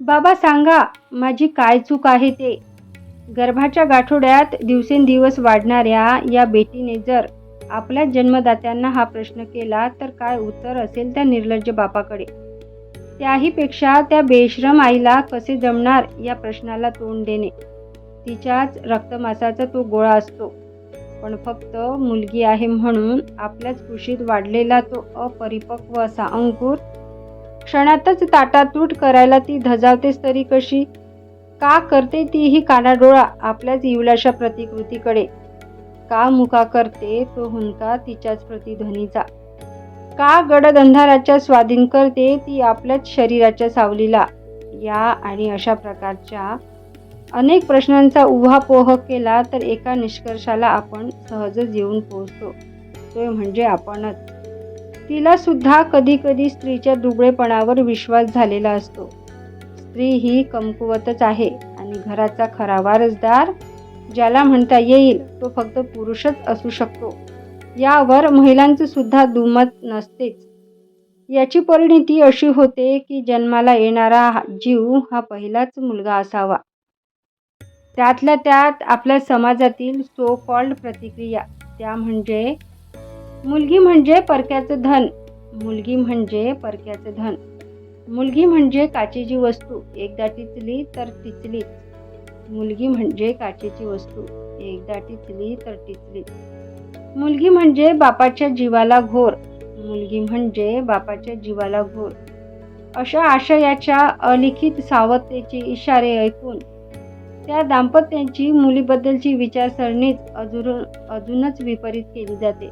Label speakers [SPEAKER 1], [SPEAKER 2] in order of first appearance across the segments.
[SPEAKER 1] बाबा सांगा माझी काय चूक आहे ते? गर्भाच्या गाठोड्यात दिवसेंदिवस वाढणाऱ्या या बेटीने जर आपल्या जन्मदात्यांना हा प्रश्न केला तर काय उत्तर असेल त्या निर्लज्ज बापाकडे? त्याहीपेक्षा त्या बेश्रम आईला कसे जमणार या प्रश्नाला तोंड देणे? तिच्याच रक्तमासाचा तो गोळा असतो. पण फक्त मुलगी आहे म्हणून आपल्याच कुशीत वाढलेला तो अपरिपक्व असा अंकुर क्षणातच ताटातूट करायला ती धजावतेस तरी कशी? का करते ती ही कानाडोळा आपल्याच इवल्याशा प्रतिकृतीकडे? का मुका करते तो हुंका तिच्याच प्रतिध्वनीचा का गडद अंधाराच्या स्वाधीन करते ती आपल्याच शरीराच्या सावलीला? या आणि अशा प्रकारच्या अनेक प्रश्नांचा उहापोह केला तर एका निष्कर्षाला आपण सहजच येऊन पोहोचतो. तो म्हणजे आपणच. तिला सुद्धा कधी कधी स्त्रीच्या दुबळेपणावर विश्वास झालेला असतो. स्त्री ही कमकुवतच आहे आणि घराचा खरा वारसदार ज्याला म्हणता येईल तो फक्त पुरुषच असू शकतो. यावर महिलांचं सुद्धा दुमत नसतेच. याची परिणिती अशी होते की जन्माला येणारा हा जीव हा पहिलाच मुलगा असावा. त्यातल्या त्यात आपल्या समाजातील सो कॉल्ड प्रतिक्रिया त्या म्हणजे मुलगी म्हणजे परक्याचं धन. मुलगी म्हणजे परक्याचं धन. मुलगी म्हणजे काचेची वस्तू. एकदा टिचली तर टिचलीच मुलगी म्हणजे काचेची वस्तू. एकदा टिचली तर टिचलीच मुलगी म्हणजे बापाच्या जीवाला घोर. मुलगी म्हणजे बापाच्या जीवाला घोर. अशा आशयाच्या अलिखित सावधतेचे इशारे ऐकून त्या दाम्पत्याची मुलीबद्दलची विचारसरणीच अजून अजूनच विपरीत केली जाते.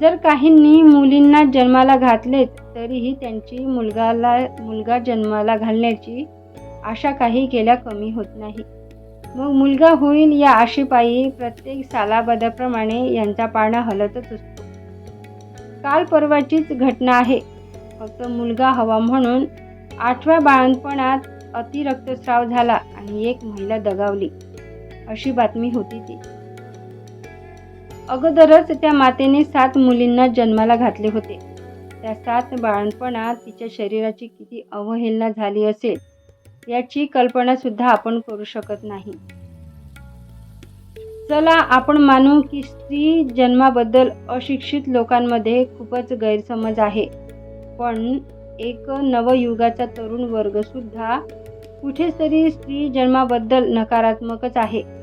[SPEAKER 1] जर काहींनी मुलींना जन्माला घातलेत तरीही त्यांची मुलगाला मुलगा जन्माला घालण्याची आशा काही केल्या कमी होत नाही. मग मुलगा होईल या आशेपायी प्रत्येक सालाबद्याप्रमाणे यांचा पाळणा हलतच असतो. काल परवाचीच घटना आहे. फक्त मुलगा हवा म्हणून आठव्या बाळणपणात अतिरक्तस्राव झाला आणि एक महिला दगावली. अशी बातमी होती ती. अगोदरच त्या मातेने सात मुलींना जन्माला घातले होते. त्या सात बाळणपणात तिच्या शरीराची किती अवहेलना झाली असेल याची कल्पना सुद्धा आपण करू शकत नाही. चला आपण मानू की स्त्री जन्माबद्दल अशिक्षित लोकांमध्ये खूपच गैरसमज आहे. पण एक नवयुगाचा तरुण वर्ग सुद्धा स्त्री जन्माबद्दल नकारात्मकच आहे.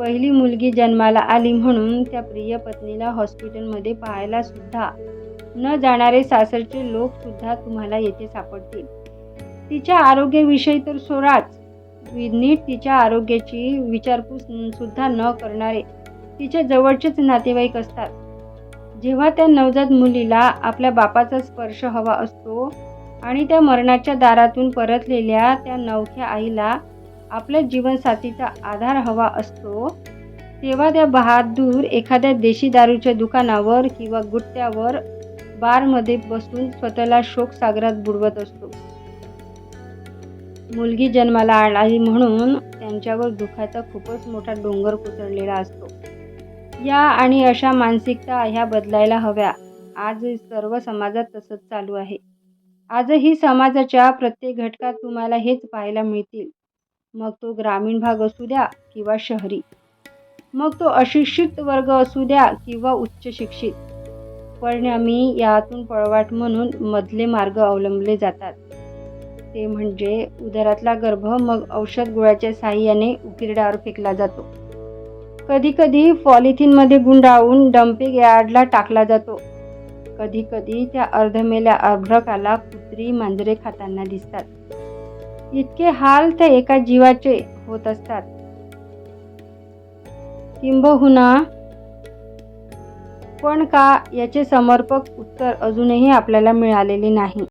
[SPEAKER 1] पहिली मुलगी जन्माला आली म्हणून त्या प्रिय पत्नीला हॉस्पिटलमध्ये पाहायला सुद्धा न जाणारे सासरचे लोक सुद्धा तुम्हाला येथे सापडतील. तिच्या आरोग्याविषयी तर सोडाच. नीट तिच्या आरोग्याची विचारपूस सुद्धा न करणारे तिच्या जवळचेच नातेवाईक असतात. जेव्हा त्या नवजात मुलीला आपल्या बापाचा स्पर्श हवा असतो आणि त्या मरणाच्या दारातून परतलेल्या त्या नवख्या आईला आपल्या जीवनसाथीचा आधार हवा असतो. तेव्हा त्या बहादूर एखाद्या देशी दारूच्या दुकानावर किंवा गुट्ट्यावर बारमध्ये बसून स्वतःला शोकसागरात बुडवत असतो. मुलगी जन्माला आली म्हणून त्यांच्यावर दुःखाचा खूपच मोठा डोंगर कोसळलेला असतो. या आणि अशा मानसिकता ह्या बदलायला हव्या. आज सर्व समाजात तसंच चालू आहे. आजही समाजाच्या प्रत्येक घटकात तुम्हाला हेच पाहायला मिळतील. मग तो ग्रामीण भाग असू द्या किंवा शहरी. मग तो अशिक्षित वर्ग असू द्या किंवा उच्च शिक्षित. परिणामी यातून पळवाट म्हणून मधले मार्ग अवलंबले जातात. ते म्हणजे उदरातला गर्भ मग औषध गोळ्याच्या साह्याने उकिरड्यावर फेकला जातो. कधीकधी पॉलिथिनमध्ये गुंडाळून डम्पिंग यार्डला टाकला जातो. कधी कधी त्या अर्धमेल्या अर्भकाला कुत्री मांजरे खाताना दिसतात. इतके हाल त्या एका जीवाचे होत असतात. किंबहुना पण का याचे समर्पक उत्तर अजूनही आपल्याला मिळालेले नाही.